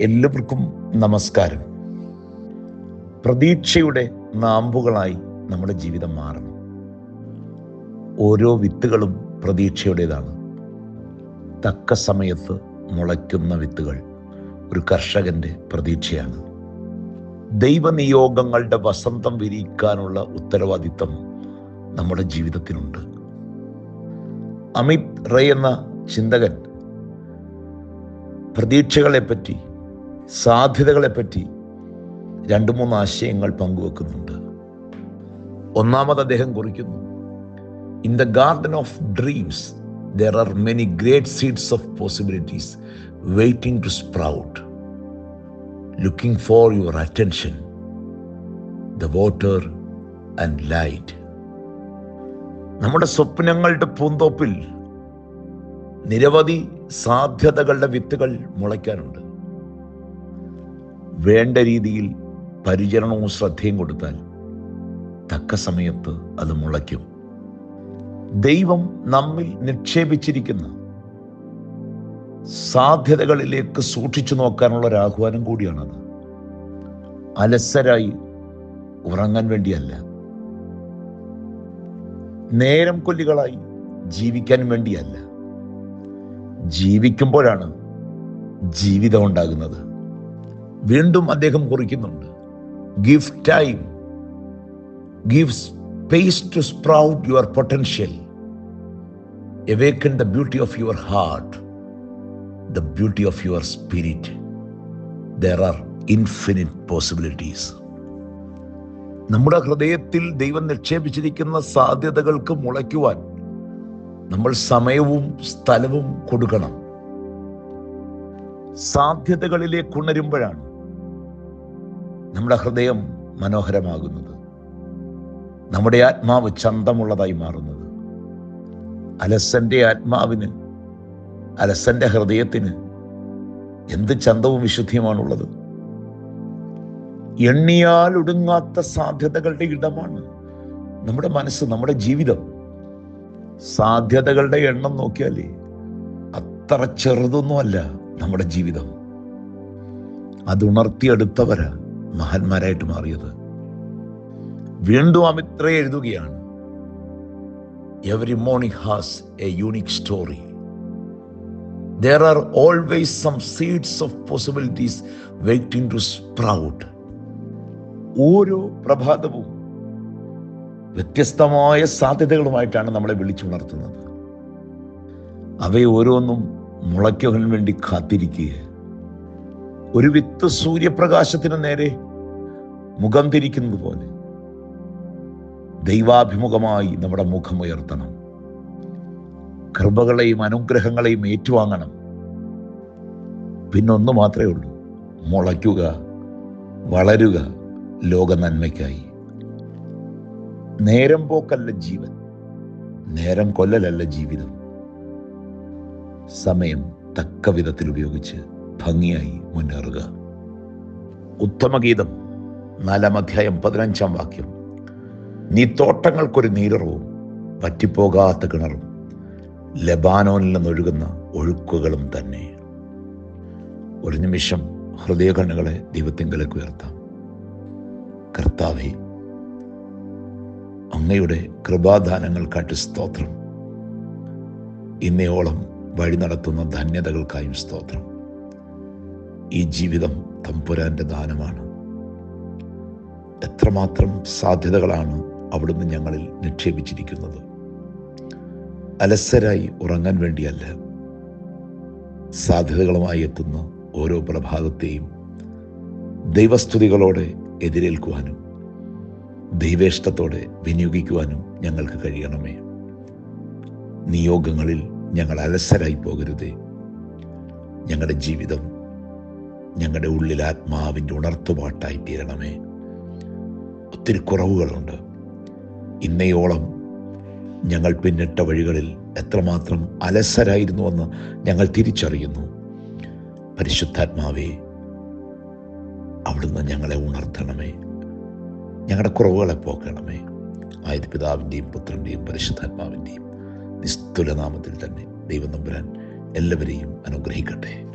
എല്ലാവർക്കും നമസ്കാരം. പ്രതീക്ഷയുടെ നാമ്പുകളായി നമ്മുടെ ജീവിതം മാറണം ഓരോ വിത്തുകളും പ്രതീക്ഷയുടേതാണ്. തക്ക സമയത്ത് മുളയ്ക്കുന്ന വിത്തുകൾ ഒരു കർഷകന്റെ പ്രതീക്ഷയാണ്. ദൈവനിയോഗങ്ങളുടെ വസന്തം വിരിയിക്കാനുള്ള ഉത്തരവാദിത്തം നമ്മുടെ ജീവിതത്തിനുണ്ട്. അമിത് റേ എന്ന ചിന്തകൻ പ്രതീക്ഷകളെപ്പറ്റി സാധ്യതകളെപ്പറ്റി രണ്ട് മൂന്ന് ആശയങ്ങൾ പങ്കുവെക്കുന്നുണ്ട്. ഒന്നാമത് അദ്ദേഹം കുറിക്കുന്നു in the garden of dreams there are many great seeds of possibilities waiting to sprout looking for your attention the water and light നമ്മുടെ സ്വപ്നങ്ങളുടെ പൂന്തോപ്പിൽ നിരവധി സാധ്യതകളുടെ വിത്തുകൾ മുളയ്ക്കാനുണ്ട്. വേണ്ട രീതിയിൽ പരിചരണവും ശ്രദ്ധയും കൊടുത്താൽ തക്ക സമയത്ത് അത് മുളയ്ക്കും. ദൈവം നമ്മിൽ നിക്ഷേപിച്ചിരിക്കുന്ന സാധ്യതകളിലേക്ക് സൂക്ഷിച്ചു നോക്കാനുള്ള ഒരു ആഹ്വാനം കൂടിയാണത്. അലസരായി ഉറങ്ങാൻ വേണ്ടിയല്ല. നേരം കൊല്ലികളായി ജീവിക്കാൻ വേണ്ടിയല്ല. ജീവിക്കുമ്പോഴാണ് ജീവിതം ഉണ്ടാകുന്നത്. വീണ്ടും അദ്ദേഹം കുറിക്കുന്നുണ്ട് give time give space to sprout your potential awaken the beauty of your heart the beauty of your spirit there are infinite possibilities നമ്മുടെ ഹൃദയത്തിൽ ദൈവം നിക്ഷേപിച്ചിരിക്കുന്ന സാധ്യതകൾക്ക് മുളയ്ക്കുവാൻ നമ്മൾ സമയവും സ്ഥലവും കൊടുക്കണം. സാധ്യതകളിലേക്ക് ഉണരുമ്പോഴാണ് നമ്മുടെ ഹൃദയം മനോഹരമാകുന്നത്. നമ്മുടെ ആത്മാവ് ചന്തമുള്ളതായി മാറുന്നത്. അലസന്റെ ആത്മാവിന് അലസന്റെ ഹൃദയത്തിന് എന്ത് ചന്തവും വിശുദ്ധിയുമാണുള്ളത്? എണ്ണിയാൽ ഒടുങ്ങാത്ത സാധ്യതകളുടെ ഇടമാണ് നമ്മുടെ മനസ്സ് നമ്മുടെ ജീവിതം. സാധ്യതകളുടെ എണ്ണം നോക്കിയാലേ അത്ര ചെറുതൊന്നുമല്ല നമ്മുടെ ജീവിതം. അത് ഉണർത്തിയെടുത്തവരാ. മഹാന്മാരായിട്ട് മാറിയത്. വീണ്ടും അമിത്ര എഴുതുകയാണ്. Every morning has a unique story there are always some seeds of possibilities waiting to sprout ഓരോ പ്രഭാതവും വ്യത്യസ്തമായ സാധ്യതകളുമായിട്ടാണ് നമ്മളെ വിളിച്ചുണർത്തുന്നത്. അവയെ ഓരോന്നും മുളയ്ക്കുവാൻ വേണ്ടി കാത്തിരിക്കുക ഒരു വിത്ത് സൂര്യപ്രകാശത്തിന് നേരെ മുഖം തിരിക്കുന്നത് പോലെ. ദൈവാഭിമുഖമായി നമ്മുടെ മുഖം ഉയർത്തണം. കൃപകളെയും അനുഗ്രഹങ്ങളെയും ഏറ്റുവാങ്ങണം. പിന്നൊന്നു മാത്രമേ ഉള്ളൂ. മുളയ്ക്കുക വളരുക ലോക നന്മയ്ക്കായി. നേരം പോക്കല്ല ജീവൻ നേരം കൊല്ലലല്ല ജീവിതം. സമയം തക്ക വിധത്തിൽ ഉപയോഗിച്ച് ഭംഗിയായി മുന്നേറുക. ഉത്തമഗീതം നാലാം അധ്യായം പതിനഞ്ചാം വാക്യം. നീ തോട്ടങ്ങൾക്കൊരു നീരറവും പറ്റിപ്പോകാത്ത കിണറും ലബാനോനിൽ നിന്നൊഴുകുന്ന ഒഴുക്കുകളും തന്നെ. ഒരു നിമിഷം ഹൃദയകണ്ണുകളെ ദൈവത്തിങ്കലേക്ക് ഉയർത്താം. കർത്താവെ അങ്ങയുടെ കൃപാദാനങ്ങൾക്കായിട്ട് സ്തോത്രം. ഇന്നയോളം വഴി നടത്തുന്ന ധന്യതകൾക്കായും സ്തോത്രം. ഈ ജീവിതം തമ്പുരാന്റെ ദാനമാണ്. എത്രമാത്രം സാധ്യതകളാണ് അവിടുന്ന് ഞങ്ങളിൽ നിക്ഷേപിച്ചിരിക്കുന്നത്. അലസരായി ഉറങ്ങാൻ വേണ്ടിയല്ല സാധ്യതകളുമായി എത്തുന്ന ഓരോ പ്രഭാതത്തെയും ദൈവസ്തുതികളോടെ എതിരേൽക്കുവാനും ദൈവേഷ്ടത്തോടെ വിനിയോഗിക്കുവാനും ഞങ്ങൾക്ക് കഴിയണമേ. നിയോഗങ്ങളിൽ ഞങ്ങൾ അലസരായി പോകരുതേ. ഞങ്ങളുടെ ജീവിതം ഞങ്ങളുടെ ഉള്ളിൽ ആത്മാവിന്റെ ഉണർത്തുപാട്ടായി തീരണമേ. ഒത്തിരി കുറവുകളുണ്ട്. ഇന്നയോളം ഞങ്ങൾ പിന്നിട്ട വഴികളിൽ എത്രമാത്രം അലസരായിരുന്നുവെന്ന് ഞങ്ങൾ തിരിച്ചറിയുന്നു. പരിശുദ്ധാത്മാവേ അവിടുന്ന് ഞങ്ങളെ ഉണർത്തണമേ. ഞങ്ങളുടെ കുറവുകളെ പോക്കണമേ. ആയത് പിതാവിന്റെയും പുത്രന്റെയും പരിശുദ്ധാത്മാവിന്റെയും നിസ്തുലനാമത്തിൽ തന്നെ ദൈവം നമ്പുരാൻ എല്ലാവരെയും അനുഗ്രഹിക്കട്ടെ.